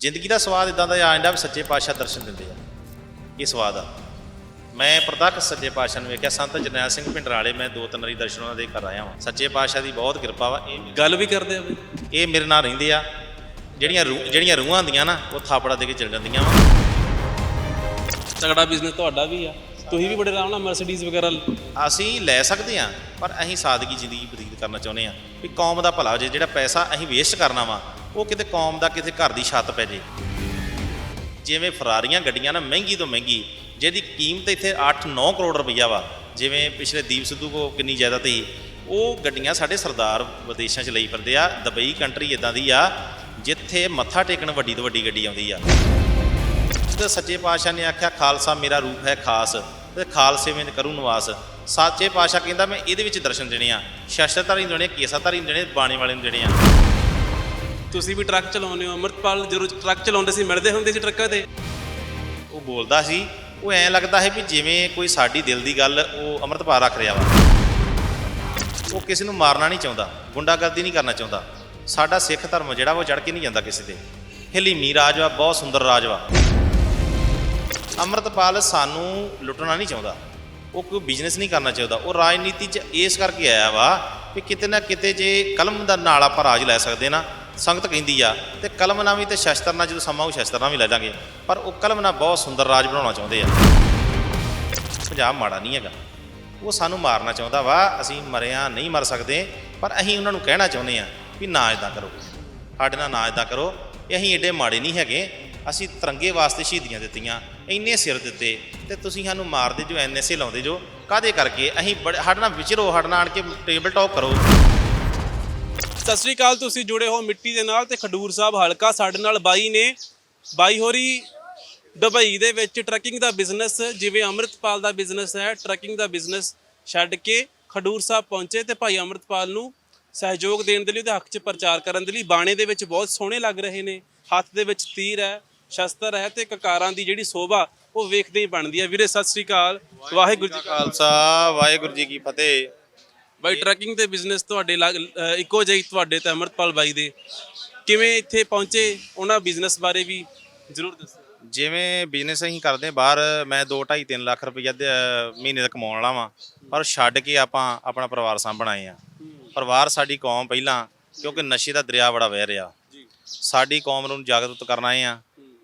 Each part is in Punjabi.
ਜ਼ਿੰਦਗੀ ਦਾ ਸਵਾਦ ਇਦਾਂ ਦਾ ਆ ਜਾਂਦਾ ਵੀ ਸੱਚੇ ਪਾਤਸ਼ਾਹ ਦਰਸ਼ਨ ਦਿੰਦੇ ਆ। ਇਹ ਸਵਾਦ ਆ। ਮੈਂ ਪ੍ਰਤੱਖ ਸੱਚੇ ਪਾਤਸ਼ਾਹ ਨੂੰ ਵੇਖਿਆ ਸੰਤ ਜਰਨੈਲ ਸਿੰਘ ਪਿੰਡਰਾਲੇ ਮੈਂ ਦੋ ਤਿੰਨ ਵਾਰੀ ਦਰਸ਼ਨ ਉਹਨਾਂ ਦੇ ਕਰ ਆਇਆ ਹਾਂ ਸੱਚੇ ਪਾਤਸ਼ਾਹ ਦੀ ਬਹੁਤ ਕਿਰਪਾ ਵਾ। ਇਹ ਗੱਲ ਵੀ ਕਰਦੇ ਆ ਬਈ। ਇਹ ਮੇਰੇ ਨਾਲ ਰਹਿੰਦੇ ਆ। ਜਿਹੜੀਆਂ ਰੂਹ ਜਿਹੜੀਆਂ ਰੂਹਾਂ ਹੁੰਦੀਆਂ ਨਾ ਉਹ ਥਾਪੜਾ ਦੇ ਕੇ ਚਲ ਜਾਂਦੀਆਂ ਵਾ। ਤਗੜਾ ਬਿਜ਼ਨਸ ਤੁਹਾਡਾ ਵੀ ਆ। ਤੁਸੀਂ ਵੀ ਬੜੇ ਆਰਾਮ ਨਾਲ ਮਰਸੀਡੀਜ਼ ਵਗੈਰਾ ਅਸੀਂ ਲੈ ਸਕਦੇ ਆ ਪਰ ਅਸੀਂ ਸਾਦਗੀ ਜ਼ਿੰਦਗੀ ਬਤੀਤ ਕਰਨਾ ਚਾਹੁੰਦੇ ਆ। ਵੀ ਕੌਮ ਦਾ ਭਲਾ ਹੋ ਜੇ ਜਿਹੜਾ ਪੈਸਾ ਅਸੀਂ ਵੇਸਟ ਕਰਨਾ ਵਾ ਉਹ ਕਿਤੇ ਕੌਮ ਦਾ ਕਿਤੇ ਘਰ ਦੀ ਛੱਤ ਪੈ ਜੇ। ਜਿਵੇਂ ਫਰਾਰੀਆਂ ਗੱਡੀਆਂ ਨਾ ਮਹਿੰਗੀ ਤੋਂ ਮਹਿੰਗੀ, ਜਿਹਦੀ ਕੀਮਤ ਇੱਥੇ 8-9 ਕਰੋੜ ਰੁਪਈਆ ਵਾ, ਜਿਵੇਂ ਪਿਛਲੇ ਦੀਪ ਸਿੱਧੂ ਕੋ ਕਿੰਨੀ ਜ਼ਿਆਦਾ ਤੀ ਉਹ ਗੱਡੀਆਂ ਸਾਡੇ ਸਰਦਾਰ ਵਿਦੇਸ਼ਾਂ 'ਚ ਲਈ ਫਿਰਦੇ ਆ, ਦੁਬਈ ਕੰਟਰੀ ਇਦਾਂ ਦੀ ਆ, ਜਿੱਥੇ ਮੱਥਾ ਟੇਕਣ ਵੱਡੀ ਤੋਂ ਵੱਡੀ ਗੱਡੀ ਆਉਂਦੀ ਆ। ਤੇ ਸੱਚੇ ਪਾਤਸ਼ਾਹ ਨੇ ਆਖਿਆ, ਖਾਲਸਾ ਮੇਰਾ ਰੂਪ ਹੈ ਖਾਸ, ਤੇ ਖਾਲਸੇ ਵਿੱਚ ਕਰੂ ਨਿਵਾਸ। ਸੱਚੇ ਪਾਤਸ਼ਾਹ ਕਹਿੰਦਾ, ਮੈਂ ਇਹਦੇ ਵਿੱਚ ਦਰਸ਼ਨ ਦੇਣੇ ਆ, ਸ਼ਸਤਰਧਾਰੀ ਨੂੰ ਦੇਣੇ ਕੇਸਾਧਾਰੀ ਨੂੰ ਦੇਣੇ ਬਾਣੀ ਵਾਲੇ ਨੂੰ ਦੇਣੇ ਆ। ਤੁਸੀਂ ਵੀ ਟਰੱਕ ਚਲਾਉਂਦੇ ਹੋ? ਅਮਰਤਪਾਲ ਜਦੋਂ ਟਰੱਕ ਚਲਾਉਂਦੇ ਸੀ, ਮਿਲਦੇ ਹੁੰਦੇ ਸੀ ਟਰੱਕਾਂ ਤੇ? ਉਹ ਬੋਲਦਾ ਸੀ, ਉਹ ਐਂ ਲੱਗਦਾ ਹੈ ਵੀ ਜਿਵੇਂ ਕੋਈ ਸਾਡੀ ਦਿਲ ਦੀ ਗੱਲ, ਉਹ ਅੰਮ੍ਰਿਤਪਾਲ ਰੱਖ ਰਿਹਾ ਵਾ। ਉਹ ਕਿਸੇ ਨੂੰ ਮਾਰਨਾ ਨਹੀਂ ਚਾਹੁੰਦਾ, ਗੁੰਡਾਗਰਦੀ ਨਹੀਂ ਕਰਨਾ ਚਾਹੁੰਦਾ। ਸਾਡਾ ਸਿੱਖ ਧਰਮ ਜਿਹੜਾ, ਉਹ ਚੜ ਕੇ ਨਹੀਂ ਜਾਂਦਾ ਕਿਸੇ ਤੇ। ਹਲੀਮੀ ਰਾਜ ਵਾ, ਬਹੁਤ ਸੁੰਦਰ ਰਾਜ ਵਾ। ਅੰਮ੍ਰਿਤਪਾਲ ਸਾਨੂੰ ਲੁੱਟਣਾ ਨਹੀਂ ਚਾਹੁੰਦਾ। ਉਹ ਕੋਈ ਬਿਜ਼ਨਸ ਨਹੀਂ ਕਰਨਾ ਚਾਹੁੰਦਾ। ਉਹ ਰਾਜਨੀਤੀ 'ਚ ਇਸ ਕਰਕੇ ਆਇਆ ਵਾ ਵੀ ਕਿਤੇ ਨਾ ਕਿਤੇ ਜੇ ਕਲਮ ਦਾ ਨਾਲ ਆਪਾਂ ਰਾਜ ਲੈ ਸਕਦੇ ਨਾ ਸੰਗਤ ਕਹਿੰਦੀ ਆ, ਤੇ ਕਲਮ ਨਾਲ ਵੀ ਤੇ ਸ਼ਸਤਰ ਨਾਲ ਜਦੋਂ ਸਮਾਂ ਉਹ ਸ਼ਸਤਰ ਨਾਲ ਵੀ ਲੈ ਲਾਂਗੇ ਪਰ ਉਹ ਕਲਮ ਨਾਲ ਬਹੁਤ ਸੁੰਦਰ ਰਾਜ ਬਣਾਉਣਾ ਚਾਹੁੰਦੇ ਆ। ਪੰਜਾਬ ਮਾੜਾ ਨਹੀਂ ਹੈਗਾ। ਉਹ ਸਾਨੂੰ ਮਾਰਨਾ ਚਾਹੁੰਦਾ ਵਾ, ਅਸੀਂ ਮਰਿਆ ਨਹੀਂ ਮਰ ਸਕਦੇ, ਪਰ ਅਸੀਂ ਉਹਨਾਂ ਨੂੰ ਕਹਿਣਾ ਚਾਹੁੰਦੇ ਆ ਵੀ ਨਾ ਇਦਾਂ ਕਰੋ। ਸਾਡੇ ਨਾਲ ਨਾ ਇਦਾਂ ਕਰੋ। ਇਹ ਅਸੀਂ ਏਡੇ ਮਾੜੇ ਨਹੀਂ ਹੈਗੇ। ਅਸੀਂ ਤਿਰੰਗੇ ਵਾਸਤੇ ਸ਼ਹੀਦੀਆਂ ਦਿੱਤੀਆਂ, ਇੰਨੇ ਸਿਰ ਦਿੱਤੇ, ਤੇ ਤੁਸੀਂ ਸਾਨੂੰ ਮਾਰਦੇ ਜੋ ਐਨਐਸਏ ਲਾਉਂਦੇ ਜੋ ਕਾਦੇ ਕਰਕੇ? ਅਸੀਂ ਬੜੇ, ਸਾਡੇ ਨਾਲ ਵਿਚਰੋ, ਸਾਡੇ ਨਾਲ ਆਣ ਕੇ ਟੇਬਲ ਟਾਕ ਕਰੋ। ਸਤਿ ਸ੍ਰੀ ਅਕਾਲ, ਤੁਸੀਂ ਜੁੜੇ ਹੋ ਮਿੱਟੀ ਦੇ ਨਾਲ ਤੇ ਖਡੂਰ ਸਾਹਿਬ ਹਲਕਾ ਸਾਡੇ ਨਾਲ ਬਾਈ ਨੇ, ਬਾਈ ਹੋਰੀ ਦੁਬਈ ਦੇ ਵਿੱਚ ਟਰੱਕਿੰਗ ਦਾ ਬਿਜ਼ਨਸ, ਜਿਵੇਂ ਅੰਮ੍ਰਿਤਪਾਲ ਦਾ ਬਿਜ਼ਨਸ ਹੈ, ਟਰੱਕਿੰਗ ਦਾ ਬਿਜ਼ਨਸ ਛੱਡ ਕੇ ਖਡੂਰ ਸਾਹਿਬ ਪਹੁੰਚੇ ਤੇ ਭਾਈ ਅੰਮ੍ਰਿਤਪਾਲ ਨੂੰ ਸਹਿਯੋਗ ਦੇਣ ਦੇ ਲਈ ਉਹਦੇ ਹੱਕ 'ਚ ਪ੍ਰਚਾਰ ਕਰਨ ਦੇ ਲਈ ਬਾਣੇ ਦੇ ਵਿੱਚ ਬਹੁਤ ਸੋਹਣੇ ਲੱਗ ਰਹੇ ਨੇ, ਹੱਥ ਦੇ ਵਿੱਚ ਤੀਰ ਹੈ, ਸ਼ਸਤਰ ਹੈ ਤੇ ਕਕਾਰਾਂ ਦੀ ਜਿਹੜੀ ਸੋਭਾ ਉਹ ਵੇਖਦੇ ਹੀ ਬਣਦੀ ਹੈ। ਵੀਰੇ, ਸਤਿ ਸ੍ਰੀ ਅਕਾਲ ਵਾਹਿਗੁਰੂ ਜੀ ਕਾ ਖਾਲਸਾ, ਵਾਹਿਗੁਰੂ ਜੀ ਕੀ ਫਤਿਹ। ਬਾਈ ਟਰੱਕਿੰਗ ਦੇ ਬਿਜ਼ਨਸ ਤੁਹਾਡੇ ਲੱਗ- ਅ, ਇੱਕੋ ਜਿਹੀ ਤੁਹਾਡੇ ਤੇ ਅਮਰਤਪਾਲ ਬਾਈ ਦੇ। ਕਿਵੇਂ ਇੱਥੇ ਪਹੁੰਚੇ? ਉਹਨਾਂ ਬਿਜ਼ਨਸ ਬਾਰੇ ਵੀ ਜ਼ਰੂਰ ਦੱਸੋ। ਜਿਵੇਂ ਬਿਜ਼ਨਸ ਅਸੀਂ ਕਰਦੇ ਬਾਹਰ ਮੈਂ 2 2.5 3 ਲੱਖ ਰੁਪਈਆ ਦੇ ਅਹ, ਮਹੀਨੇ ਦਾ ਕਮਾਉਣ ਵਾਲਾ ਵਾਂ। ਪਰ ਛੱਡ ਕੇ ਆਪਾਂ ਆਪਣਾ ਪਰਿਵਾਰ ਸਾਂਭਣ ਆਏ ਆ ਪਰਿਵਾਰ ਸਾਡੀ ਕੌਮ ਪਹਿਲਾਂ ਕਿਉਂਕਿ ਨਸ਼ੇ ਦਾ ਦਰਿਆ ਬੜਾ ਵਹਿ ਰਿਹਾ। ਜੀ। ਸਾਡੀ ਕੌਮ ਨੂੰ ਜਾਗਰੂਕ ਕਰਨ ਆਏ ਆ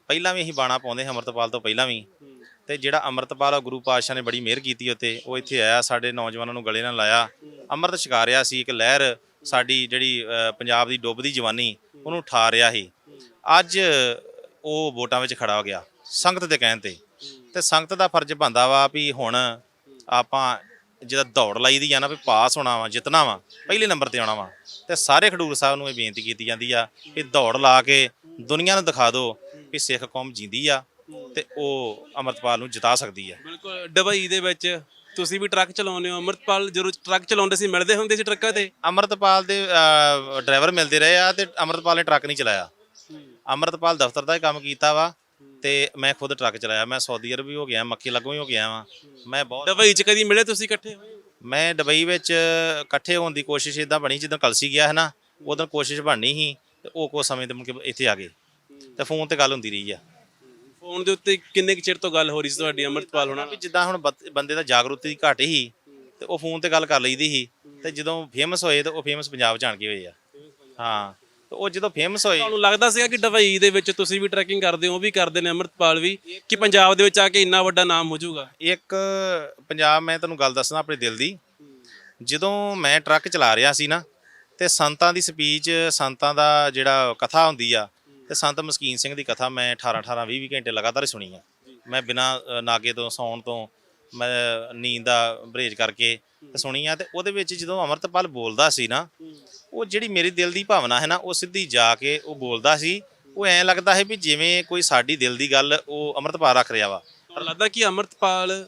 ਪਹਿਲਾਂ ਵੀ ਅਸੀਂ ਬਾਣਾ ਪਾਉਂਦੇ ਹਾਂ ਅੰਮ੍ਰਿਤਪਾਲ ਤੋਂ ਪਹਿਲਾਂ ਵੀ। ਤੇ ਜਿਹੜਾ ਅੰਮ੍ਰਿਤਪਾਲ ਆ, ਗੁਰੂ ਪਾਤਸ਼ਾਹ ਨੇ ਬੜੀ ਮਿਹਰ ਕੀਤੀ ਉੱਤੇ ਉਹ ਇੱਥੇ ਆਇਆ, ਸਾਡੇ ਨੌਜਵਾਨਾਂ ਨੂੰ ਗਲੇ ਨਾਲ ਲਾਇਆ। ਅੰਮ੍ਰਿਤ ਛਕਾ ਰਿਹਾ ਸੀ, ਇੱਕ ਲਹਿਰ ਸਾਡੀ ਜਿਹੜੀ ਪੰਜਾਬ ਦੀ ਡੁੱਬਦੀ ਜਵਾਨੀ, ਉਹਨੂੰ ਉਠਾ ਰਿਹਾ ਸੀ। ਅੱਜ ਉਹ ਵੋਟਾਂ ਵਿੱਚ ਖੜਾ ਹੋ ਗਿਆ, ਸੰਗਤ ਦੇ ਕਹਿਣ ਤੇ। ਤੇ ਸੰਗਤ ਦਾ ਫਰਜ਼ ਬਣਦਾ ਵਾ ਵੀ ਹੁਣ ਆਪਾਂ ਜਿਹਦਾ ਦੌੜ ਲਾਈ ਦੀ ਆ ਨਾ, ਵੀ ਪਾਸ ਹੋਣਾ ਵਾ, ਜਿੱਤਣਾ ਵਾ, ਪਹਿਲੇ ਨੰਬਰ ਤੇ ਆਉਣਾ ਵਾ। ਤੇ ਸਾਰੇ ਖਡੂਰ ਸਾਹਿਬ ਨੂੰ ਇਹ ਬੇਨਤੀ ਕੀਤੀ ਜਾਂਦੀ ਆ ਕਿ ਦੌੜ ਲਾ ਕੇ ਦੁਨੀਆ ਨੂੰ ਦਿਖਾ ਦਿਓ ਕਿ ਸਿੱਖ ਕੌਮ ਜਿੰਦੀ ਆ ਤੇ ਉਹ ਅਮਰਤਪਾਲ ਨੂੰ ਜਿਤਾ ਸਕਦੀ ਆ ਬਿਲਕੁਲ ਦੁਬਈ ਦੇ ਵਿੱਚ ਤੁਸੀਂ ਵੀ ਟਰੱਕ ਚਲਾਉਂਦੇ ਹੋ। ਅਮਰਤਪਾਲ ਜਦੋਂ ਟਰੱਕ ਚਲਾਉਂਦੇ ਸੀ ਮਿਲਦੇ ਹੁੰਦੇ ਸੀ ਟਰੱਕਾਂ ਤੇ? ਅਮਰਤਪਾਲ ਦੇ ਡਰਾਈਵਰ ਮਿਲਦੇ ਰਹੇ ਆ ਤੇ ਅਮਰਤਪਾਲ ਨੇ ਟਰੱਕ ਨਹੀਂ ਚਲਾਇਆ। ਅਮਰਤਪਾਲ ਦਫ਼ਤਰ ਦਾ ਹੀ ਕੰਮ ਕੀਤਾ ਵਾ ਤੇ ਮੈਂ ਖੁਦ ਟਰੱਕ ਚਲਾਇਆ। ਮੈਂ ਸਾਊਦੀ ਅਰਬ ਵੀ ਹੋ ਗਿਆ ਮੱਕੀ ਲੱਗੋਂ ਵੀ ਹੋ ਗਿਆ ਵਾਂ। ਮੈਂ ਬਹੁਤ ਦੁਬਈ 'ਚ ਕਦੀ ਮਿਲੇ ਤੁਸੀਂ ਇਕੱਠੇ? ਹੋਏ ਮੈਂ ਦੁਬਈ ਵਿੱਚ ਇਕੱਠੇ ਹੋਣ ਦੀ ਕੋਸ਼ਿਸ਼ ਇਦਾਂ ਬਣੀ ਜਦੋਂ ਕਲਸੀ ਗਿਆ ਹੈ ਨਾ ਉਦੋਂ ਕੋਸ਼ਿਸ਼ ਬਣਨੀ ਸੀ ਤੇ ਉਹ ਕੋ ਸਮੇਂ ਤੇ ਮੁੜ ਕੇ ਇੱਥੇ ਆ ਗਏ। ਤੇ ਫੋਨ ਤੇ ਗੱਲ ਹੁੰਦੀ ਰਹੀ ਆ। ਫੋਨ ਦੇ ਉੱਤੇ ਕਿੰਨੇ ਕੁ ਚਿਰ ਤੋਂ ਗੱਲ ਹੋ ਰਹੀ ਸੀ ਤੁਹਾਡੀ ਅਮਰਤਪਾਲ ਹੋਣਾ ਵੀ ਜਿੱਦਾਂ ਹੁਣ ਬਤ- ਬੰਦੇ ਦਾ ਜਾਗਰੂਕਤੀ ਦੀ ਘਾਟ ਹੀ ਤੇ ਉਹ ਫੋਨ ਤੇ ਗੱਲ ਕਰ ਲਈਦੀ ਸੀ ਤੇ ਜਦੋਂ ਫੇਮਸ ਹੋਏ ਤੇ ਉਹ ਫੇਮਸ ਪੰਜਾਬ ਜਾਣ ਕੇ ਹੋਏ ਆ। ਹਾਂ ਤੇ ਉਹ ਜਦੋਂ ਫੇਮਸ ਹੋਏ ਤੁਹਾਨੂੰ ਲੱਗਦਾ ਸੀਗਾ ਕਿ ਦੁਬਈ ਦੇ ਵਿੱਚ ਤੁਸੀਂ ਵੀ ਟਰੈਕਿੰਗ ਕਰਦੇ ਹੋ ਉਹ ਵੀ ਕਰਦੇ ਨੇ ਅਮਰਤਪਾਲ ਵੀ ਕਿ ਪੰਜਾਬ ਦੇ ਵਿੱਚ ਆ ਕੇ ਇੰਨਾ ਵੱਡਾ ਨਾਮ ਹੋ ਜਾਊਗਾ? ਇੱਕ ਪੰਜਾਬ ਮੈਂ ਤੁਹਾਨੂੰ ਗੱਲ ਦੱਸਣਾ ਆਪਣੇ ਦਿਲ ਦੀ। ਜਦੋਂ ਮੈਂ ਟਰੱਕ ਚਲਾ ਰਿਹਾ ਸੀ ਨਾ ਤੇ ਸੰਤਾਂ ਦੀ ਸਪੀਚ ਸੰਤਾਂ ਦਾ ਜਿਹੜਾ ਕਥਾ ਹੁੰਦੀ ਆ ਤੇ ਸੰਤ ਮਸਕੀਨ ਸਿੰਘ ਦੀ ਕਥਾ ਮੈਂ 18 18 20 20 ਘੰਟੇ ਲਗਾਤਾਰ ਸੁਣੀ ਆ। ਮੈਂ ਬਿਨਾ ਨਾਗੇ ਤੋਂ ਸੌਣ ਤੋਂ ਮੈਂ ਨੀਂਦ ਦਾ ਬਰੇਜ ਕਰਕੇ ਤੇ ਸੁਣੀ ਆ ਤੇ ਉਹਦੇ ਵਿੱਚ ਜਦੋਂ ਅਮਰਤਪਾਲ ਬੋਲਦਾ ਸੀ ਨਾ ਉਹ ਜਿਹੜੀ ਮੇਰੀ ਦਿਲ ਦੀ ਭਾਵਨਾ ਹੈ ਨਾ ਉਹ ਸਿੱਧੀ ਜਾ ਕੇ ਉਹ ਬੋਲਦਾ ਸੀ। ਉਹ ਐਂ ਲੱਗਦਾ ਹੈ ਵੀ ਜਿਵੇਂ ਕੋਈ ਸਾਡੀ ਦਿਲ ਦੀ ਗੱਲ ਉਹ ਅਮਰਤਪਾਲ ਰੱਖ ਰਿਹਾ ਵਾ। ਪਰ ਲੱਗਦਾ ਕਿ ਅਮਰਤਪਾਲ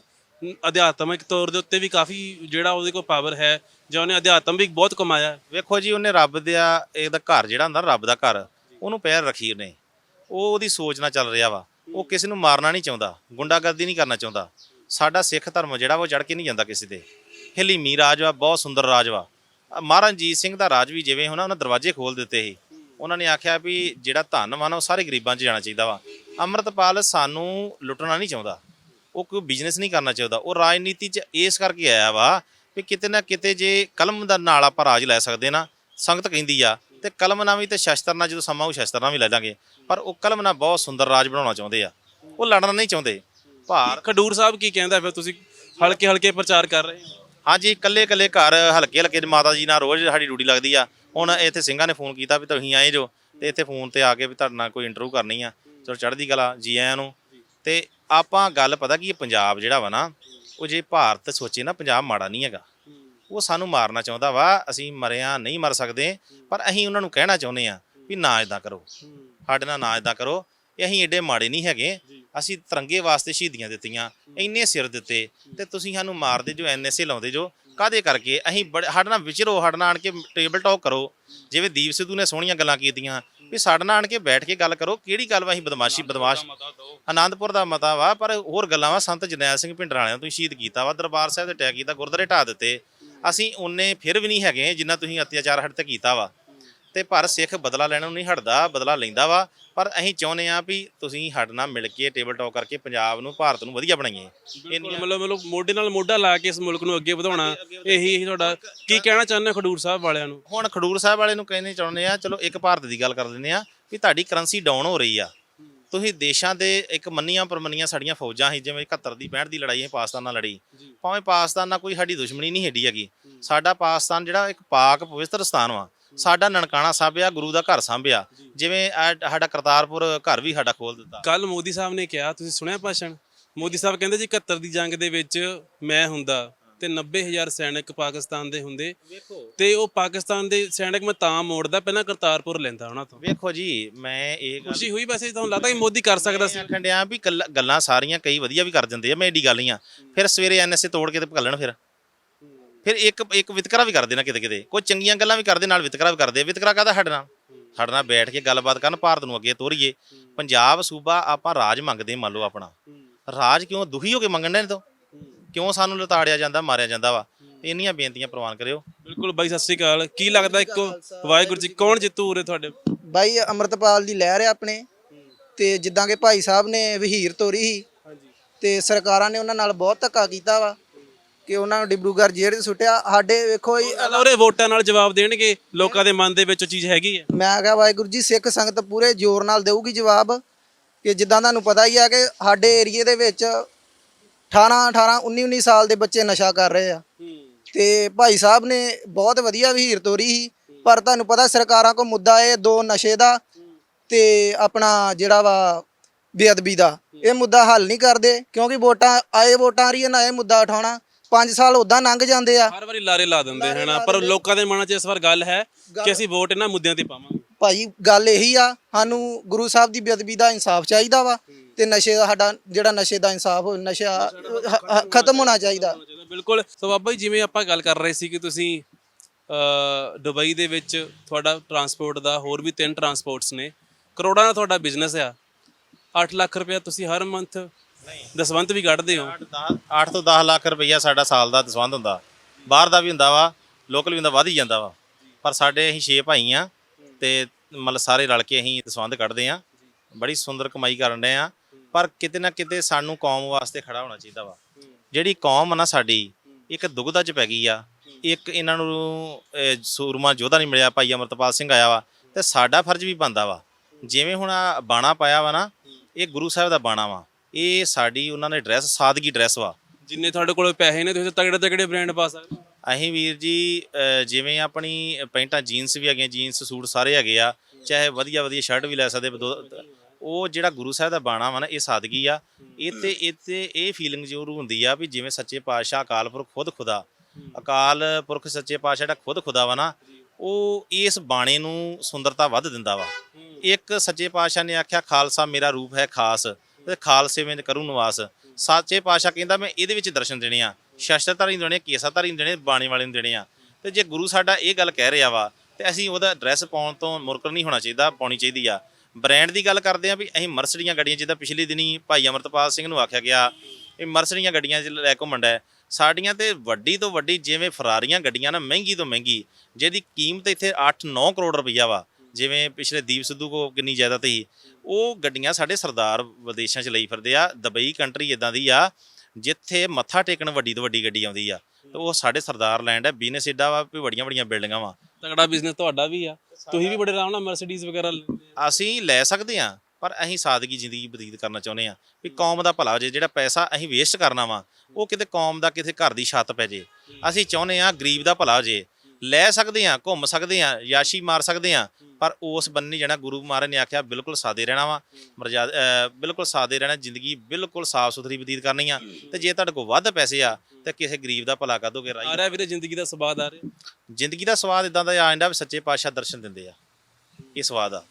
ਅਧਿਆਤਮਿਕ ਤੌਰ ਦੇ ਉੱਤੇ ਵੀ ਕਾਫੀ ਜਿਹੜਾ ਉਹਦੇ ਕੋਲ ਪਾਵਰ ਹੈ ਜਾਂ ਉਹਨੇ ਅਧਿਆਤਮ ਵੀ ਬਹੁਤ ਕਮਾਇਆ। ਵੇਖੋ ਜੀ ਉਹਨੇ ਰੱਬ ਦਾ ਇਹਦਾ ਘਰ ਜਿਹੜਾ ਹੁੰਦਾ ਰੱਬ ਦਾ ਘਰ। ਉਹਨੂੰ ਪੈਰ ਰਖੀਰ ਨੇ ਉਹ ਉਹਦੀ ਸੋਚ ਨਾਲ ਚੱਲ ਰਿਹਾ ਵਾ। ਉਹ ਕਿਸੇ ਨੂੰ ਮਾਰਨਾ ਨਹੀਂ ਚਾਹੁੰਦਾ, ਗੁੰਡਾਗਰਦੀ ਨਹੀਂ ਕਰਨਾ ਚਾਹੁੰਦਾ। ਸਾਡਾ ਸਿੱਖ ਧਰਮ ਜਿਹੜਾ ਵਾ, ਉਹ ਚੜ ਕੇ ਨਹੀਂ ਜਾਂਦਾ ਕਿਸੇ ਦੇ। ਹਲੀਮੀ ਰਾਜ ਵਾ, ਬਹੁਤ ਸੁੰਦਰ ਰਾਜ ਵਾ। ਆਹ ਸਿੰਘ ਦਾ ਰਾਜ ਵੀ ਜਿਵੇਂ ਹੋਣਾ ਉਹਨਾਂ ਦਰਵਾਜ਼ੇ ਖੋਲ ਦਿੱਤੇ ਸੀ। ਉਹਨਾਂ ਨੇ ਆਖਿਆ ਵੀ ਜਿਹੜਾ ਧਨ ਵਾ ਨਾ ਉਹ ਸਾਰੇ ਗਰੀਬਾਂ 'ਚ ਜਾਣਾ ਚਾਹੀਦਾ ਵਾ। ਅੰਮ੍ਰਿਤਪਾਲ ਸਾਨੂੰ ਲੁੱਟਣਾ ਨਹੀਂ ਚਾਹੁੰਦਾ। ਉਹ ਕੋਈ ਬਿਜ਼ਨਸ ਨਹੀਂ ਕਰਨਾ ਚਾਹੁੰਦਾ। ਉਹ ਰਾਜਨੀਤੀ 'ਚ ਇਸ ਕਰਕੇ ਆਇਆ ਵਾ ਵੀ ਕਿਤੇ ਨਾ ਕਿਤੇ ਜੇ ਕਲਮ ਦਾ ਨਾਲ ਆਪਾਂ ਰਾਜ ਲੈ ਸਕਦੇ ਨਾ, ਸੰਗਤ ਕਹਿੰਦੀ ਆ ਤੇ ਕਲਮ ਨਾਲ ਵੀ ਤੇ ਸ਼ਸਤਰ ਨਾਲ ਜਦੋਂ ਸਮਾਂ ਉਹ ਸ਼ਸਤਰ ਨਾਲ ਵੀ ਲੈ ਲਾਂਗੇ। ਪਰ ਉਹ ਕਲਮ ਨਾਲ ਬਹੁਤ ਸੁੰਦਰ ਰਾਜ ਬਣਾਉਣਾ ਚਾਹੁੰਦੇ ਆ। ਉਹ ਲੜਨਾ ਨਹੀਂ ਚਾਹੁੰਦੇ। ਭਾਰ ਖਡੂਰ ਸਾਹਿਬ ਕੀ ਕਹਿੰਦਾ ਫਿਰ ਤੁਸੀਂ? ਹਲਕੇ ਹਲਕੇ ਪ੍ਰਚਾਰ ਕਰ ਰਹੇ ਹੋ। ਹਾਂਜੀ ਇਕੱਲੇ ਇਕੱਲੇ ਘਰ ਹਲਕੇ ਹਲਕੇ ਦੇ ਮਾਤਾ ਜੀ ਨਾਲ ਰੋਜ਼ ਸਾਡੀ ਡਿਊਟੀ ਲੱਗਦੀ ਆ। ਹੁਣ ਇੱਥੇ ਸਿੰਘਾਂ ਨੇ ਫੋਨ ਕੀਤਾ ਵੀ ਤੁਸੀਂ ਆਏ ਜੋ ਤੇ ਇੱਥੇ ਫੋਨ ਤੇ ਆ ਕੇ ਵੀ ਤੁਹਾਡੇ ਨਾਲ ਕੋਈ ਇੰਟਰਵਿਊ ਕਰਨੀ ਆ। ਚਲੋ ਚੜ੍ਹਦੀ ਕਲਾ ਜੀ ਆਇਆਂ ਨੂੰ। ਤੇ ਆਪਾਂ ਗੱਲ ਪਤਾ ਕੀ ਇਹ ਪੰਜਾਬ ਜਿਹੜਾ ਵਾ ਨਾ ਉਹ ਜੇ ਭਾਰਤ ਸੋਚੇ ਨਾ ਪੰਜਾਬ ਮਾੜਾ ਨਹੀਂ ਹੈਗਾ। ਉਹ ਸਾਨੂੰ ਮਾਰਨਾ ਚਾਹੁੰਦਾ ਵਾ ਅਸੀਂ ਮਰਿਆ ਨਹੀਂ ਮਰ ਸਕਦੇ ਪਰ ਅਸੀਂ ਉਹਨਾਂ ਨੂੰ ਕਹਿਣਾ ਚਾਹੁੰਦੇ ਆ ਵੀ ਨਾ ਇਦਾਂ ਕਰੋ। ਸਾਡੇ ਨਾਲ ਨਾ ਇਦਾਂ ਕਰੋ। ਇਹ ਅਸੀਂ ਏਡੇ ਮਾੜੇ ਨਹੀਂ ਹੈਗੇ। ਅਸੀਂ ਤਿਰੰਗੇ ਵਾਸਤੇ ਸ਼ਹੀਦੀਆਂ ਦਿੱਤੀਆਂ ਇੰਨੇ ਸਿਰ ਦਿੱਤੇ ਤੇ ਤੁਸੀਂ ਸਾਨੂੰ ਮਾਰਦੇ ਜੋ ਐਨਐਸਏ ਲਾਉਂਦੇ ਜੋ ਕਾਦੇ ਕਰਕੇ? ਅਸੀਂ ਬੜੇ ਸਾਡੇ ਨਾਲ ਵਿਚਰੋ ਸਾਡੇ ਨਾਲ ਆਣ ਕੇ ਟੇਬਲ ਟਾਕ ਕਰੋ। ਜਿਵੇਂ ਦੀਪ ਸਿੱਧੂ ਨੇ ਸੋਹਣੀਆਂ ਗੱਲਾਂ ਕੀਤੀਆਂ ਵੀ ਸਾਡੇ ਨਾਲ ਆਣ ਕੇ ਬੈਠ ਕੇ ਗੱਲ ਕਰੋ ਕਿਹੜੀ ਗੱਲ ਵਾ ਅਸੀਂ ਬਦਮਾਸ਼ੀ ਬਦਮਾਸ਼? ਆਨੰਦਪੁਰ ਦਾ ਮਤਾ ਵਾ ਪਰ ਹੋਰ ਗੱਲਾਂ ਵਾ। ਸੰਤ ਜਰਨੈਲ ਸਿੰਘ ਭਿੰਡਰਾਂ ਵਾਲਿਆਂ ਨੂੰ ਤੁਸੀਂ ਸ਼ਹੀਦ ਕੀਤਾ ਵਾ। ਦਰਬਾਰ ਸਾਹਿਬ ਦੇ ਅਟੈਕ ਕੀਤਾ ਗੁਰਦੁਆਰੇ ਢਾਹ ਦਿੱਤੇ। ਅਸੀਂ ਉਹਨੇ ਫਿਰ ਵੀ ਨਹੀਂ ਹੈਗੇ ਜਿੰਨਾ ਤੁਸੀਂ ਅਤਿਆਚਾਰ ਸਾਡੇ ਤੇ ਕੀਤਾ ਵਾ। ਤੇ ਪਰ ਸਿੱਖ ਬਦਲਾ ਲੈਣ ਨੂੰ ਨਹੀਂ ਹਟਦਾ ਬਦਲਾ ਲੈਂਦਾ ਵਾ। ਪਰ ਅਸੀਂ ਚਾਹੁੰਦੇ ਆ ਵੀ ਤੁਸੀਂ ਸਾਡੇ ਨਾਲ ਮਿਲ ਕੇ ਟੇਬਲ ਟਾਕ ਕਰਕੇ ਪੰਜਾਬ ਨੂੰ ਭਾਰਤ ਨੂੰ ਵਧੀਆ ਬਣਾਈਏ। ਬਿਲਕੁਲ ਮਤਲਬ ਮਤਲਬ ਮੋਢੇ ਨਾਲ ਮੋਢਾ ਲਾ ਕੇ ਇਸ ਮੁਲਕ ਨੂੰ ਅੱਗੇ ਵਧਾਉਣਾ ਇਹੀ ਇਹੀ ਤੁਹਾਡਾ ਕੀ ਕਹਿਣਾ ਚਾਹੁੰਦੇ ਖਡੂਰ ਸਾਹਿਬ ਵਾਲਿਆਂ ਨੂੰ? ਹੁਣ ਖਡੂਰ ਸਾਹਿਬ ਵਾਲੇ ਨੂੰ ਕਹਿੰਦੇ ਚਾਹੁੰਦੇ ਆ ਚਲੋ ਇੱਕ ਭਾਰਤ ਦੀ ਗੱਲ ਕਰ ਲੈਂਦੇ ਆ ਵੀ ਤੁਹਾਡੀ ਕਰੰਸੀ ਡਾਊਨ ਹੋ ਰਹੀ ਆ। ਤੁਸੀਂ ਦੇਸ਼ਾਂ ਦੇ ਇੱਕ ਮੰਨੀਆਂ ਪਰਮੰਨੀਆਂ ਸਾਡੀਆਂ ਫੌਜਾਂ ਸੀ ਜਿਵੇਂ 71 ਦੀ 65 ਦੀ ਲੜਾਈ ਹੈ ਪਾਕਿਸਤਾਨ ਨਾਲ ਲੜੀ। ਭਾਵੇਂ ਪਾਕਿਸਤਾਨ ਨਾਲ ਕੋਈ ਸਾਡੀ ਦੁਸ਼ਮਣੀ ਨਹੀਂ ਹਿੱਡੀ ਹੈਗੀ। ਸਾਡਾ ਪਾਕਿਸਤਾਨ ਜਿਹੜਾ ਇੱਕ ਪਾਕ ਪਵਿੱਤਰ ਸਥਾਨ ਵਾ ਸਾਡਾ ਨਨਕਾਣਾ ਸਾਂਭਿਆ ਗੁਰੂ ਦਾ ਘਰ ਸਾਂਭਿਆ। ਜਿਵੇਂ ਸਾਡਾ ਕਰਤਾਰਪੁਰ ਘਰ ਵੀ ਸਾਡਾ ਖੋਲ ਦਿੱਤਾ। ਕੱਲ ਮੋਦੀ ਸਾਹਿਬ ਨੇ ਕਿਹਾ ਤੁਸੀਂ ਸੁਣਿਆ ਭਾਸ਼ਣ? ਮੋਦੀ ਸਾਹਿਬ ਕਹਿੰਦੇ ਜੀ 71 ਦੀ ਜੰਗ ਦੇ ਵਿੱਚ ਮੈਂ ਹੁੰਦਾ। ਤੇ 90000 ਸੈਨਿਕ ਪਾਕਿਸਤਾਨ ਦੇ ਹੁੰਦੇ। ਤੇ ਉਹ ਪਾਕਿਸਤਾਨ ਦੇ ਸੈਨਿਕ ਮੈਂ ਤਾਂ ਮੋੜਦਾ ਪਹਿਲਾਂ ਕਰਤਾਰਪੁਰ ਲੈਂਦਾ ਉਹਨਾਂ ਤੋਂ। ਵੇਖੋ ਜੀ ਮੈਂ ਇਹ ਗੱਲ ਖੁਸ਼ੀ ਹੋਈ ਵੈਸੇ ਤੁਹਾਨੂੰ ਲੱਗਦਾ ਕਿ ਮੋਦੀ ਕਰ ਸਕਦਾ ਸੀ। ਆਖਣ ਡਿਆ ਵੀ ਗੱਲਾਂ- ਗੱਲਾਂ ਸਾਰੀਆਂ ਕਈ ਵਧੀਆ ਵੀ ਕਰ ਦਿੰਦੇ ਆ ਮੈਂ ਏਡੀ ਗੱਲ ਨਹੀਂ ਆ। ਫਿਰ ਸਵੇਰੇ ਐਨਐਸਏ ਤੋੜ ਕੇ ਤੇ ਭੱਲਣ ਫਿਰ। ਫਿਰ ਇੱਕ ਇੱਕ ਵਿਤਕਰਾ ਵੀ ਕਰਦੇ ਨਾ ਕਿਤੇ ਕਿਤੇ। ਕੋਈ ਚੰਗੀਆਂ ਗੱਲਾਂ ਵੀ ਕਰਦੇ ਨਾਲ ਵਿਤਕਰਾ ਵੀ ਕਰਦੇ ਵਿਤਕਰਾ ਕਾਹਦਾ ਸਾਡੇ ਨਾਲ ਸਾਡੇ ਨਾਲ ਬੈਠ ਕੇ ਗੱਲਬਾਤ ਕਰਨ ਭਾਰਤ ਨੂੰ ਅੱਗੇ ਤੋਰੀਏ। ਪੰਜਾਬ ਸੂਬਾ ਆਪਾਂ ਰਾਜ ਮੰਗਦੇ ਮੰਨ ਲਓ ਆਪਣਾ। ਰਾਜ ਕਿਉਂ ਦੁਖੀ ਹੋ ਕੇ ਮੰਗਣ ਦੇ ਤੋਂ? ਕਿਉਂ ਸਾਨੂੰ ਲਤਾੜਿਆ ਜਾਂਦਾ ਮਾਰਿਆ ਜਾਂਦਾ ਵਾ? ਇੰਨੀਆਂ ਬੇਨਤੀਆਂ ਪ੍ਰਵਾਨ ਕਰਿਓ। ਬਿਲਕੁਲ ਬਾਈ ਸਤਿ ਸ੍ਰੀ ਅਕਾਲ। ਕੀ ਲੱਗਦਾ ਇੱਕੋ ਵਾਹਿਗੁਰੂ ਜੀ ਕੌਣ ਜਿੱਤੂ ਉਰੇ ਤੁਹਾਡੇ? ਬਾਈ ਅਮਰਤਪਾਲ ਦੀ ਲਹਿਰ ਹੈ ਆਪਣੇ। ਤੇ ਜਿੱਦਾਂ ਕਿ ਭਾਈ ਸਾਹਿਬ ਨੇ ਵਹੀਰ ਤੋਰੀ ਸੀ ਹਾਂਜੀ। ਤੇ ਸਰਕਾਰਾਂ ਨੇ ਉਹਨਾਂ ਨਾਲ ਬਹੁਤ ਧੱਕਾ ਕੀਤਾ ਵਾ ਕਿ ਉਹਨਾਂ ਨੂੰ ਡਿਬਰੂਗੜ੍ਹ ਜੇਲ੍ਹ 'ਚ ਸੁੱਟਿਆ। ਸਾਡੇ ਵੇਖੋ ਜੀ ਉਰੇ ਵੋਟਾਂ ਨਾਲ ਜਵਾਬ ਦੇਣਗੇ ਲੋਕਾਂ ਦੇ ਮਨ ਦੇ ਵਿੱਚ ਉਹ ਚੀਜ਼ ਹੈਗੀ ਹੈ ਮੈਂ ਕਿਹਾ ਵਾਹਿਗੁਰੂ ਜੀ ਸਿੱਖ ਸੰਗਤ ਪੂਰੇ ਜ਼ੋਰ ਨਾਲ ਦੇਊਗੀ ਜਵਾਬ ਕਿ ਜਿੱਦਾਂ ਤੁਹਾਨੂੰ ਪਤਾ ਹੀ ਆ ਕਿ ਸਾਡੇ ਏਰੀਏ ਦੇ ਵਿੱਚ 18 18 19 19 ਸਾਲ ਦੇ ਬੱਚੇ ਨਸ਼ਾ ਕਰ ਰਹੇ ਆ। ਤੇ ਭਾਈ ਸਾਹਿਬ ਨੇ ਬਹੁਤ ਵਧੀਆ ਵਹੀਰ ਤੋਰੀ ਸੀ। ਪਰ ਤੁਹਾਨੂੰ ਪਤਾ ਸਰਕਾਰਾਂ ਕੋ ਮੁੱਦਾ ਇਹ ਦੋ ਨਸ਼ੇ ਦਾ ਤੇ ਆਪਣਾ ਜਿਹੜਾ ਵਾ ਬੇਅਦਬੀ ਦਾ। ਇਹ ਮੁੱਦਾ ਹੱਲ ਨਹੀਂ ਕਰਦੇ ਕਿਉਂਕਿ ਵੋਟਾਂ ਆਏ ਵੋਟਾਂ ਰਹੀ ਨਾ ਇਹ ਮੁੱਦਾ ਉਠਾਉਣਾ। 5 ਸਾਲ ਉਦਾਂ ਲੰਘ ਜਾਂਦੇ ਆ। ਹਰ ਵਾਰੀ ਲਾਰੇ ਲਾ ਦਿੰਦੇ ਹਨ ਪਰ ਲੋਕਾਂ ਦੇ ਮਨਾਂ 'ਚ ਇਸ ਵਾਰ ਗੱਲ ਹੈ ਕਿ ਅਸੀਂ ਵੋਟ ਇਹਨਾਂ ਮੁੱਦਿਆਂ ਤੇ ਪਾਵਾਂਗੇ। ਭਾਈ ਗੱਲ ਇਹੀ ਆ ਸਾਨੂੰ ਗੁਰੂ ਸਾਹਿਬ ਦੀ ਬੇਅਦਬੀ ਦਾ ਇਨਸਾਫ ਚਾਹੀਦਾ ਵਾ। ਤੇ ਨਸ਼ੇ ਦਾ ਸਾਡਾ ਜਿਹੜਾ ਨਸ਼ੇ ਦਾ ਇਨਸਾਫ ਹੋ ਨਸ਼ਾ ਹ- ਖਤਮ ਹੋਣਾ ਚਾਹੀਦਾ। ਬਿਲਕੁਲ ਸੋ ਬਾਬਾ ਜੀ ਜਿਵੇਂ ਆਪਾਂ ਗੱਲ ਕਰ ਰਹੇ ਸੀ ਕਿ ਤੁਸੀਂ ਅ ਦੁਬਈ ਦੇ ਵਿੱਚ ਤੁਹਾਡਾ ਟਰਾਂਸਪੋਰਟ ਦਾ ਹੋਰ ਵੀ ਤਿੰਨ ਟਰਾਂਸਪੋਰਟਸ ਨੇ। ਕਰੋੜਾਂ ਦਾ ਤੁਹਾਡਾ ਬਿਜ਼ਨਸ ਆ। 8 ਲੱਖ ਰੁਪਏ ਤੁਸੀਂ ਹਰ ਮੰਥ ਦਸਵੰਤ ਵੀ ਕੱਢਦੇ ਹੋ। 8 ਤੋਂ 10 ਲੱਖ ਰੁਪਈਆ ਸਾਡਾ ਸਾਲ ਦਾ ਦਸਵੰਧ ਹੁੰਦਾ। ਬਾਹਰ ਦਾ ਵੀ ਹੁੰਦਾ ਵਾ ਲੋਕਲ ਵੀ ਹੁੰਦਾ ਵੱਧ ਹੀ ਜਾਂਦਾ ਵਾ। ਪਰ ਸਾਡੇ ਅਸੀਂ 6 ਭਾਈ ਆ ਤੇ ਮਤਲਬ ਸਾਰੇ ਰਲ ਕੇ ਅਸੀਂ ਦਸਵੰਧ ਕੱਢਦੇ ਆ। ਬੜੀ ਸੁੰਦਰ ਕਮਾਈ ਕਰਨ ਰਹੇ ਆ। ਪਰ ਕਿਤੇ ਨਾ ਕਿਤੇ ਸਾਨੂੰ ਕੌਮ ਵਾਸਤੇ ਖੜਾ ਹੋਣਾ ਚਾਹੀਦਾ ਵਾ। ਜਿਹੜੀ ਕੌਮ ਆ ਨਾ ਸਾਡੀ ਇੱਕ ਦੁਗਧਾ ਚ ਪੈ ਗਈ ਆ। ਇੱਕ ਇਹਨਾਂ ਨੂੰ ਸੂਰਮਾ ਯੋਧਾ ਨਹੀਂ ਮਿਲਿਆ ਭਾਈ ਅਮਰਤਪਾਲ ਸਿੰਘ ਆਇਆ ਵਾ ਤੇ ਸਾਡਾ ਫਰਜ਼ ਵੀ ਬਣਦਾ ਵਾ। ਜਿਵੇਂ ਹੁਣ ਆਹ ਬਾਣਾ ਪਾਇਆ ਵਾ ਨਾ ਇਹ ਗੁਰੂ ਸਾਹਿਬ ਦਾ ਬਾਣਾ ਵਾ। ਇਹ ਸਾਡੀ ਉਹਨਾਂ ਨੇ ਡਰੈਸ ਸਾਦਗੀ ਡਰੈਸ ਵਾ। ਜਿੰਨੇ ਤੁਹਾਡੇ ਕੋਲ ਪੈਸੇ ਨੇ ਤੁਸੀਂ ਤਗੜੇ ਤਗੜੇ ਬ੍ਰਾਂਡ ਪਾ ਸਕਦੇ। ਅਸੀਂ ਵੀਰ ਜੀ ਜਿਵੇਂ ਆਪਣੀ ਪੈਂਟਾਂ ਜੀਨਸ ਵੀ ਹੈਗੀਆਂ ਜੀਨਸ ਸੂਟ ਸਾਰੇ ਹੈਗੇ ਆ। ਚਾਹੇ ਵਧੀਆ ਵਧੀਆ ਸ਼ਰਟ ਵੀ ਲੈ ਸਕਦੇ ਉਹ ਜਿਹੜਾ ਗੁਰੂ ਸਾਹਿਬ ਦਾ ਬਾਣਾ ਵਾ ਨਾ ਇਹ ਸਾਦਗੀ ਆ। ਇਹ ਤੇ ਇਹ ਤੇ ਇਹ ਫੀਲਿੰਗ ਜ਼ਰੂਰ ਹੁੰਦੀ ਆ ਵੀ ਜਿਵੇਂ ਸੱਚੇ ਪਾਤਸ਼ਾਹ ਅਕਾਲ ਪੁਰਖ ਖੁਦ ਖੁਦਾ। ਅਕਾਲ ਪੁਰਖ ਸੱਚੇ ਪਾਤਸ਼ਾਹ ਜਿਹੜਾ ਖੁਦ ਖੁਦਾ ਵਾ ਨਾ ਉਹ ਇਸ ਬਾਣੇ ਨੂੰ ਸੁੰਦਰਤਾ ਵੱਧ ਦਿੰਦਾ ਵਾ। ਇੱਕ ਸੱਚੇ ਪਾਤਸ਼ਾਹ ਨੇ ਆਖਿਆ ਖਾਲਸਾ ਮੇਰਾ ਰੂਪ ਹੈ ਖਾਸ ਤੇ ਖਾਲਸੇ ਵਿੱਚ ਕਰੂ ਨਿਵਾਸ। ਸੱਚੇ ਪਾਤਸ਼ਾਹ ਕਹਿੰਦਾ ਮੈਂ ਇਹਦੇ ਵਿੱਚ ਦਰਸ਼ਨ ਦੇਣੇ ਆ। ਸ਼ਸਤਰਧਾਰੀ ਨੂੰ ਦੇਣੇ ਕੇਸਾਧਾਰੀ ਨੂੰ ਦੇਣੇ ਬਾਣੀ ਵਾਲੇ ਨੂੰ ਦੇਣੇ ਆ। ਤੇ ਜੇ ਗੁਰੂ ਸਾਡਾ ਇਹ ਗੱਲ ਕਹਿ ਰਿਹਾ ਵਾ ਤੇ ਅਸੀਂ ਉਹਦਾ ਡਰੈਸ ਪਾਉਣ ਤੋਂ ਮੁਰਕਰ ਨਹੀਂ ਹੋਣਾ ਚਾਹੀਦਾ ਪਾਉਣੀ ਚਾਹੀਦੀ ਆ। ਬ੍ਰਾਂਡ ਦੀ ਗੱਲ ਕਰਦੇ ਆ ਵੀ ਅਸੀਂ ਮਰਸਡੀਆਂ ਗੱਡੀਆਂ, ਜਿੱਦਾਂ ਪਿਛਲੇ ਦਿਨੀ ਭਾਈ ਅਮਰਤਪਾਲ ਸਿੰਘ ਨੂੰ ਆਖਿਆ ਗਿਆ ਇਹ ਮਰਸਡੀਆਂ ਗੱਡੀਆਂ 'ਚ ਲੈ ਘੁੰਮਣ ਹੈ। ਸਾਡੀਆਂ ਤੇ ਵੱਡੀ ਤੋਂ ਵੱਡੀ ਜਿਵੇਂ ਫਰਾਰੀਆਂ ਗੱਡੀਆਂ ਨਾ, ਮਹਿੰਗੀ ਤੋਂ ਮਹਿੰਗੀ, ਜਿਹਦੀ ਕੀਮਤ ਇੱਥੇ 8-9 ਕਰੋੜ ਰੁਪਈਆ ਵਾ, ਜਿਵੇਂ ਪਿਛਲੇ ਦੀਪ ਸਿੱਧੂ ਕੋ ਕਿੰਨੀ ਜਾਇਦਾਦ ਸੀ, ਉਹ ਗੱਡੀਆਂ ਸਾਡੇ ਸਰਦਾਰ ਵਿਦੇਸ਼ਾਂ 'ਚ ਲਈ ਫਿਰਦੇ ਆ, ਦੁਬਈ ਕੰਟਰੀ ਇਦਾਂ ਦੀ ਆ, ਜਿੱਥੇ ਮੱਥਾ ਟੇਕਣ ਵੱਡੀ ਤੋਂ ਵੱਡੀ ਗੱਡੀ ਆਉਂਦੀ ਆ। ਤੇ ਉਹ ਸਾਡੇ ਸਰਦਾਰ ਲੈਂਡ ਹੈ ਬਿਜ਼ਨਸ ਏਡਾ ਵਾ ਵੀ ਵੱਡੀਆਂ ਵੱਡੀਆਂ ਬਿਲਡਿੰਗਾਂ ਵਾ। ਤਗੜਾ ਬਿਜ਼ਨਸ ਤੁਹਾਡਾ ਵੀ ਆ। ਤੁਸੀਂ ਵੀ ਬੜੇ ਆਰਾਮ ਨਾਲ ਮਰਸੀਡੀਜ਼ ਵਗੈਰਾ ਲੈਂਦੇ ਆ। ਅਸੀਂ ਲੈ ਸਕਦੇ ਆ ਪਰ ਅਸੀਂ ਸਾਦਗੀ ਜ਼ਿੰਦਗੀ ਬਤੀਤ ਕਰਨਾ ਚਾਹੁੰਦੇ ਆ ਵੀ ਕੌਮ ਦਾ ਭਲਾ ਹੋ ਜੇ ਜਿਹੜਾ ਪੈਸਾ ਅਸੀਂ ਵੇਸਟ ਕਰਨਾ ਵਾ ਉਹ ਕਿਤੇ ਕੌਮ ਦਾ ਕਿਸੇ ਘਰ ਦੀ ਛੱਤ ਪੈ ਜੇ ਅਸੀਂ ਚਾਹੁੰਦੇ ਆ ਗਰੀਬ ਦਾ ਭਲਾ ਹੋ ਜੇ ਲੈ ਸਕਦੇ ਆ ਘੁੰਮ ਸਕਦੇ ਆ ਯਾਸ਼ੀ ਮਾਰ ਸਕਦੇ ਆ ਪਰ ਉਸ ਬੰਨੀ ਜਿਹੜਾ ਗੁਰੂ ਮਹਾਰਾਜ ਨੇ ਆਖਿਆ ਬਿਲਕੁਲ ਸਾਦੇ ਰਹਿਣਾ ਵਾ ਮਰਜ਼ਾਦਾ ਅਹ ਬਿਲਕੁਲ ਸਾਦੇ ਰਹਿਣਾ ਜ਼ਿੰਦਗੀ ਬਿਲਕੁਲ ਸਾਫ਼ ਸੁਥਰੀ ਬਤੀਤ ਕਰਨੀ ਆ ਤੇ ਜੇ ਤੁਹਾਡੇ ਕੋਲ ਵੱਧ ਪੈਸੇ ਆ ਤੇ ਕਿਸੇ ਗਰੀਬ ਦਾ ਭਲਾ ਕਰ ਦੋਗੇ ਰਾਈ ਆ ਰਿਹਾ ਵੀਰੇ ਜ਼ਿੰਦਗੀ ਦਾ ਸਵਾਦ ਆ ਰਿਹਾ। ਜ਼ਿੰਦਗੀ ਦਾ ਸਵਾਦ ਇਦਾਂ ਦਾ ਆ ਜਾਂਦਾ ਵੀ ਸੱਚੇ ਪਾਤਸ਼ਾਹ ਦਰਸ਼ਨ ਦਿੰਦੇ ਆ ਇਹ ਸਵਾਦ ਆ।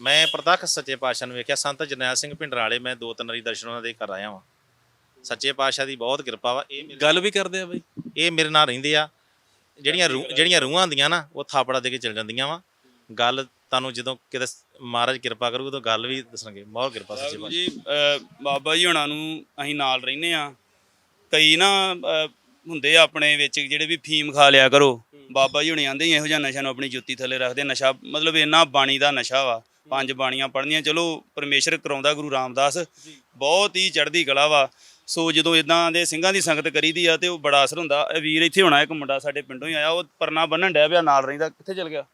ਮੈਂ ਪ੍ਰਤੱਖ ਸੱਚੇ ਪਾਤਸ਼ਾਹ ਨੂੰ ਵੇਖਿਆ ਸੰਤ ਜਰਨੈਲ ਸਿੰਘ ਭਿੰਡਰਾਂ ਵਾਲੇ ਮੈਂ ਦੋ ਤਿੰਨ ਵਾਰੀ ਦਰਸ਼ਨ ਉਹਨਾਂ ਦੇ ਕਰ ਆਇਆ ਵਾਂ। ਸੱਚੇ ਪਾਤਸ਼ਾਹ ਦੀ ਬਹੁਤ ਕਿਰਪਾ ਵਾ ਇਹ ਗੱਲ ਵੀ ਕਰਦੇ ਆ ਬਾਈ। ਇਹ ਮੇਰੇ ਨਾਲ ਰਹਿੰਦੇ ਆ ਜਿਹੜੀਆਂ ਰੂਹ- ਜਿਹੜੀਆਂ ਰੂਹਾਂ ਹੁੰਦੀਆਂ ਨਾ ਉਹ ਥਾਪੜਾ ਦੇ ਕੇ ਚਲ ਜਾਂਦੀਆਂ ਵਾ। ਗੱਲ ਤੁਹਾਨੂੰ ਜਦੋਂ ਕਿਤੇ ਮਹਾਰਾਜ ਕਿਰਪਾ ਕਰੂ ਉਦੋਂ ਗੱਲ ਵੀ ਦੱਸਣਗੇ। ਬਹੁਤ ਕਿਰਪਾ ਸੱਚੇ ਪਾਤਸ਼ਾਹ। ਜੀ ਅਹ ਬਾਬਾ ਜੀ ਹੁਣਾਂ ਨੂੰ ਅਸੀਂ ਨਾਲ ਰਹਿੰਦੇ ਆ ਕਈ ਨਾ ਅਹ ਹੁੰਦੇ ਆ ਆਪਣੇ ਵਿੱਚ ਜਿਹੜੇ ਵੀ ਫੀਮ ਖਾ ਲਿਆ ਕਰੋ। ਬਾਬਾ ਜੀ ਹੁਣੇ ਆਂਦੇ ਇਹੋ ਜਿਹਾ ਨਸ਼ਾ ਨੂੰ ਆਪਣੀ ਜੁੱਤੀ ਥੱਲੇ ਰੱਖਦੇ ਨਸ਼ਾ ਮਤਲਬ ਇੰਨਾ ਬਾਣੀ ਦਾ ਨਸ਼ਾ ਵਾ ਪੰਜ ਬਾਣੀਆਂ ਪੜ੍ਹਨੀਆਂ। ਚਲੋ ਪਰਮੇਸ਼ਰ ਕਰਾਉਂਦਾ ਗੁਰੂ ਰਾਮਦਾਸ। ਬਹੁਤ ਹੀ ਚੜ੍ਹਦੀ ਕਲਾ ਵਾ। ਸੋ ਜਦੋਂ ਇਦਾਂ ਦੇ ਸਿੰਘਾਂ ਦੀ ਸੰਗਤ ਕਰੀਦੀ ਆ ਤੇ ਉਹ ਬੜਾ ਅਸਰ ਹੁੰਦਾ। ਇਹ ਵੀਰ ਇੱਥੇ ਹੋਣਾ ਇੱਕ ਮੁੰਡਾ ਸਾਡੇ ਪਿੰਡੋਂ ਹੀ ਆਇਆ ਉਹ ਪਰਨਾ ਬੰਨਣ ਡਿਆ ਪਿਆ ਨਾਲ ਰਹਿੰਦਾ ਕਿੱਥੇ ਚਲ ਗਿਆ?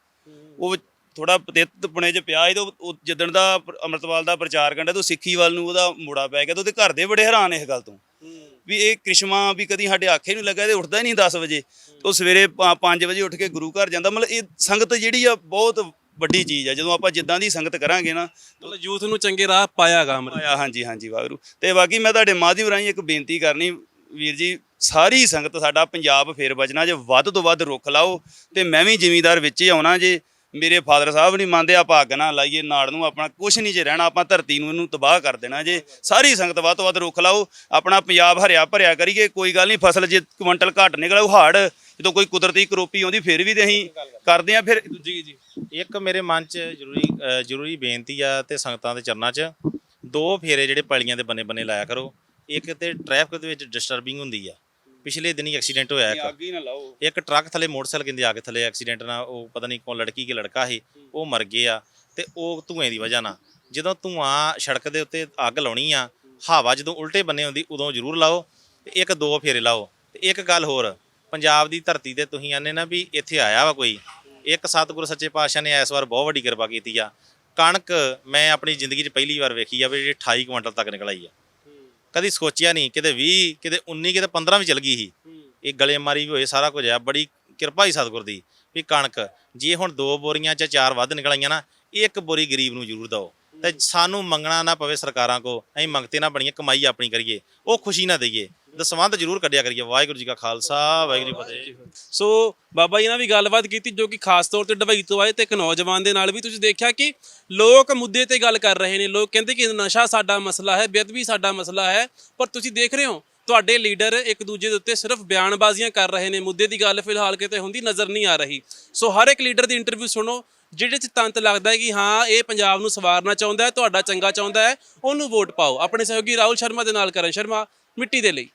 ਉਹ ਥੋੜਾ ਪਤਿੱਤ ਪੁਣੇ ਚ ਪਿਆ ਸੀ ਤੇ ਉਹ- ਉਹ ਜਿੱਦਣ ਦਾ ਪ੍ਰ- ਅੰਮ੍ਰਿਤਪਾਲ ਦਾ ਪ੍ਰਚਾਰ ਕਰਦਾ ਤੇ ਉਹ ਸਿੱਖੀ ਵੱਲ ਨੂੰ ਉਹਦਾ ਮੋੜਾ ਪੈ ਗਿਆ ਤੇ ਉਹਦੇ ਘਰ ਦੇ ਬੜੇ ਹੈਰਾਨ ਇਸ ਗੱਲ ਤੋਂ। ਵੀ ਇਹ ਕ੍ਰਿਸ਼ਮਾ ਵੀ ਕਦੀ ਸਾਡੇ ਆਖੇ ਨਹੀਂ ਲੱਗਾ ਤੇ ਉੱਠਦਾ ਹੀ ਨਹੀਂ 10 ਵਜੇ ਉਹ ਸਵੇਰੇ 5 ਵਜੇ ਉੱਠ ਕੇ ਗੁਰੂ ਘਰ ਜਾਂਦਾ। ਮਤਲਬ ਇਹ ਸੰਗਤ ਜਿਹੜੀ ਆ ਬਹੁਤ ਵੱਡੀ ਚੀਜ਼ ਆ। ਜਦੋਂ ਆਪਾਂ ਜਿੱਦਾਂ ਦੀ ਸੰਗਤ ਕਰਾਂਗੇ ਨਾ ਮਤਲਬ ਯੂਥ ਨੂੰ ਚੰਗੇ ਰਾਹ ਪਾਇਆਗਾ ਅਮਰ ਆਇਆ ਹਾਂਜੀ ਹਾਂਜੀ ਵਾਗਰੂ ਤੇ ਬਾਕੀ ਮੈਂ ਤੁਹਾਡੇ ਮਾਧਿਅਮ ਰਾਹੀਂ ਇੱਕ ਬੇਨਤੀ ਕਰਨੀ ਵੀਰ ਜੀ ਸਾਰੀ ਸੰਗਤ ਸਾਡਾ ਪੰਜਾਬ ਫੇਰ ਬਚਣਾ ਜੇ ਵੱਧ ਤੋਂ ਵੱਧ ਰੁੱਖ ਲਾਓ ਤੇ ਮੈਂ ਵੀ ਜ਼ਿਮੀਂਦਾਰ ਵਿੱਚ ਹੀ ਆਉਣਾ ਜੇ ਮੇਰੇ ਫਾਦਰ ਸਾਹਿਬ ਨਹੀਂ ਮੰਨਦੇ ਆਪਾਂ ਅੱਗ ਨਾ ਲਾਈਏ ਨਾੜ ਨੂੰ ਆਪਣਾ ਕੁਝ ਨਹੀਂ ਜੇ ਰਹਿਣਾ ਆਪਾਂ ਧਰਤੀ ਨੂੰ ਇਹਨੂੰ ਤਬਾਹ ਕਰ ਦੇਣਾ ਜੇ ਸਾਰੀ ਸੰਗਤ ਵੱਧ ਤੋਂ ਵੱਧ ਰੁੱਖ ਲਾਓ ਆਪਣਾ ਪੰਜਾਬ ਹਰਿਆ ਭਰਿਆ ਕਰੀਏ ਕੋਈ ਗੱਲ ਨਹੀਂ ਫਸਲ ਜੇ ਕੁਇੰਟਲ ਘੱਟ ਨਿਕਲੇ ਉਹ ਹਾੜ ਜਦੋਂ ਕੋਈ ਕੁਦਰਤੀ ਕਰੋਪੀ ਆਉਂਦੀ ਫਿਰ ਵੀ ਤੇ ਅਸੀਂ ਕਰਦੇ ਆ ਫਿਰ ਜੀ ਜੀ। ਇੱਕ ਮੇਰੇ ਮਨ 'ਚ ਜ਼ਰੂਰੀ ਜ਼ਰੂਰੀ ਬੇਨਤੀ ਆ ਤੇ ਸੰਗਤਾਂ ਦੇ ਚਰਨਾਂ 'ਚ ਦੋ ਫੇਰੇ ਜਿਹੜੇ ਪੈਲੀਆਂ ਦੇ ਬੰਨੇ ਬੰਨੇ ਲਾਇਆ ਕਰੋ। ਇੱਕ ਤੇ ਟ੍ਰੈਫਿਕ ਦੇ ਵਿੱਚ ਡਿਸਟਰਬਿੰਗ ਹੁੰਦੀ ਆ। ਪਿਛਲੇ ਦਿਨੀ ਐਕਸੀਡੈਂਟ ਹੋਇਆ ਇੱਕ। ਅੱਗ ਹੀ ਨਾ ਲਾਓ। ਇੱਕ ਟਰੱਕ ਥੱਲੇ ਮੋਟਰਸਾਈਕਲ ਕਹਿੰਦੇ ਆ ਕੇ ਥੱਲੇ ਐਕਸੀਡੈਂਟ ਨਾਲ ਉਹ ਪਤਾ ਨਹੀਂ ਕੌਣ ਲੜਕੀ ਕਿ ਲੜਕਾ ਸੀ ਉਹ ਮਰ ਗਏ ਆ ਤੇ ਉਹ ਧੂਏ ਦੀ ਵਜ੍ਹਾ ਨਾਲ। ਜਦੋਂ ਧੂਆਂ ਸੜਕ ਦੇ ਉੱਤੇ ਅੱਗ ਲਾਉਣੀ ਆ ਹਵਾ ਜਦੋਂ ਉਲਟੇ ਬੰਨੇ ਹੁੰਦੀ ਉਦੋਂ ਜ਼ਰੂਰ ਲਾਓ ਤੇ ਇੱਕ ਦੋ ਫੇਰੇ ਲਾਓ। ਤੇ ਇੱਕ ਗੱਲ ਹੋਰ ਪੰਜਾਬ ਦੀ ਧਰਤੀ ਤੇ ਤੁਸੀਂ ਆਨੇ ਨਾ ਵੀ ਇੱਥੇ ਆਇਆ ਵਾ ਕੋਈ। ਇੱਕ ਸਤਿਗੁਰ ਸੱਚੇ ਪਾਤਸ਼ਾਹ ਨੇ ਇਸ ਵਾਰ ਬਹੁਤ ਵੱਡੀ ਕਿਰਪਾ ਕੀਤੀ ਆ। ਕਣਕ ਮੈਂ ਆਪਣੀ ਜ਼ਿੰਦਗੀ 'ਚ ਪਹਿਲੀ ਵਾਰ ਵੇਖੀ ਆ ਵੀ ਜਿਹੜੀ 28 ਕੁਇੰਟਲ ਤੱਕ ਨਿਕਲ ਆਈ ਆ। ਕਦੀ ਸੋਚਿਆ ਨਹੀਂ, ਕਿਤੇ 20 ਕਿਤੇ 19 ਕਿਤੇ 15 ਵੀ ਚਲ ਗਈ ਸੀ। ਇਹ ਗਲੇ ਮਾਰੀ ਵੀ ਹੋਏ ਸਾਰਾ ਕੁਝ ਆ, ਬੜੀ ਕਿਰਪਾ ਹੀ ਸਤਿਗੁਰ ਦੀ ਵੀ ਕਣਕ, ਜੇ ਹੁਣ ਦੋ ਬੋਰੀਆਂ ਚ ਚਾਰ ਵੱਧ ਨਿਕਲ ਆਈਆਂ ਨਾ ਇੱਕ ਬੋਰੀ ਗਰੀਬ ਨੂੰ ਜ਼ਰੂਰ ਦਿਓ। ਤੇ ਸਾਨੂੰ ਮੰਗਣਾ ਨਾ ਪਵੇ ਸਰਕਾਰਾਂ ਕੋ ਅਸੀਂ ਮੰਗਤੇ ਨਾ ਬਣੀਏ, ਕਮਾਈ ਆਪਣੀ ਕਰੀਏ, ਉਹ ਖੁਸ਼ੀ ਨਾ ਦਈਏ। ਦਸਵੰਧ ਜ਼ਰੂਰ ਕੱਢਿਆ ਕਰੀਏ। ਵਾਹਿਗੁਰੂ ਜੀ ਕਾ ਖਾਲਸਾ, ਵਾਹਿਗੁਰੂ ਜੀ ਕੀ ਫਤਿਹ। ਸੋ ਬਾਬਾ ਜੀ ਨਾਲ ਵੀ ਗੱਲਬਾਤ ਕੀਤੀ ਜੋ ਕਿ ਖਾਸ ਤੌਰ ਤੇ ਡਬਈ ਤੋਂ ਆਏ ਤੇ ਇੱਕ ਨੌਜਵਾਨ ਦੇ ਨਾਲ ਵੀ ਤੁਸੀਂ ਦੇਖਿਆ ਕਿ ਲੋਕ ਮੁੱਦੇ ਤੇ ਗੱਲ ਕਰ ਰਹੇ ਨੇ। ਲੋਕ ਕਹਿੰਦੇ ਕਿ ਨਸ਼ਾ ਸਾਡਾ ਮਸਲਾ ਹੈ ਬੇਅਦਬੀ ਸਾਡਾ ਮਸਲਾ ਹੈ, ਪਰ ਤੁਸੀਂ ਦੇਖ ਰਹੇ ਹੋ, ਤੁਹਾਡੇ ਲੀਡਰ ਇੱਕ ਦੂਜੇ ਦੇ ਉੱਤੇ ਸਿਰਫ ਬਿਆਨਬਾਜ਼ੀਆਂ ਕਰ ਰਹੇ ਨੇ। ਮੁੱਦੇ ਦੀ ਗੱਲ ਫਿਲਹਾਲ ਕਿਤੇ ਹੁੰਦੀ ਨਜ਼ਰ ਨਹੀਂ ਆ ਰਹੀ। ਸੋ ਹਰ ਇੱਕ ਲੀਡਰ ਦੀ ਇੰਟਰਵਿਊ ਸੁਣੋ ਜਿਹੜੇ ਚ ਤੰਤ ਲੱਗਦਾ ਹੈ ਕਿ ਹਾਂ, ਇਹ ਪੰਜਾਬ ਨੂੰ ਸਵਾਰਨਾ ਚਾਹੁੰਦਾ ਹੈ, ਤੁਹਾਡਾ ਚੰਗਾ ਚਾਹੁੰਦਾ ਹੈ, ਉਹਨੂੰ ਵੋਟ ਪਾਓ। ਆਪਣੇ ਸਹਿਯੋਗੀ ਰਾਹੁਲ ਸ਼ਰਮਾ ਦੇ ਨਾਲ ਕਰਨ ਸ਼ਰਮਾ, ਮਿੱਟੀ ਦੇ ਲਈ।